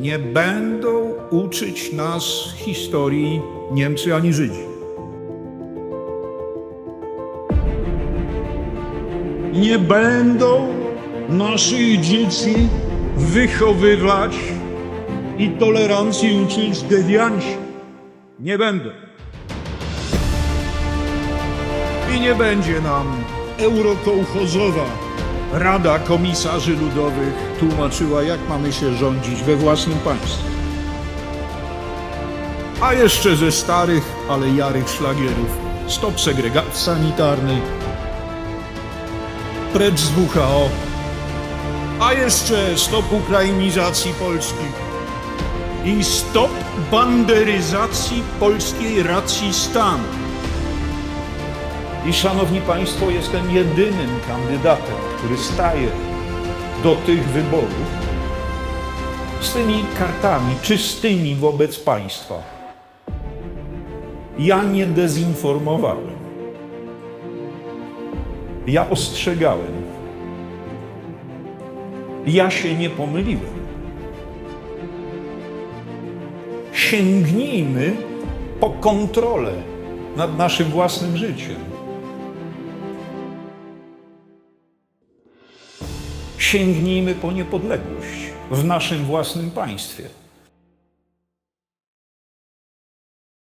nie będą uczyć nas historii Niemcy ani Żydzi. Nie będą naszych dzieci wychowywać i tolerancji uczyć dewianci. Nie będą. I nie będzie nam eurokołchozowa Rada Komisarzy Ludowych tłumaczyła, jak mamy się rządzić we własnym państwie. A jeszcze ze starych, ale jarych szlagierów. Stop segregacji sanitarnej. Precz z WHO. A jeszcze stop ukrainizacji Polski. I stop banderyzacji polskiej racji stanu. I szanowni Państwo, jestem jedynym kandydatem, który staje do tych wyborów z tymi kartami czystymi wobec państwa. Ja nie dezinformowałem. Ja ostrzegałem. Ja się nie pomyliłem. Sięgnijmy po kontrolę nad naszym własnym życiem. Sięgnijmy po niepodległość w naszym własnym państwie.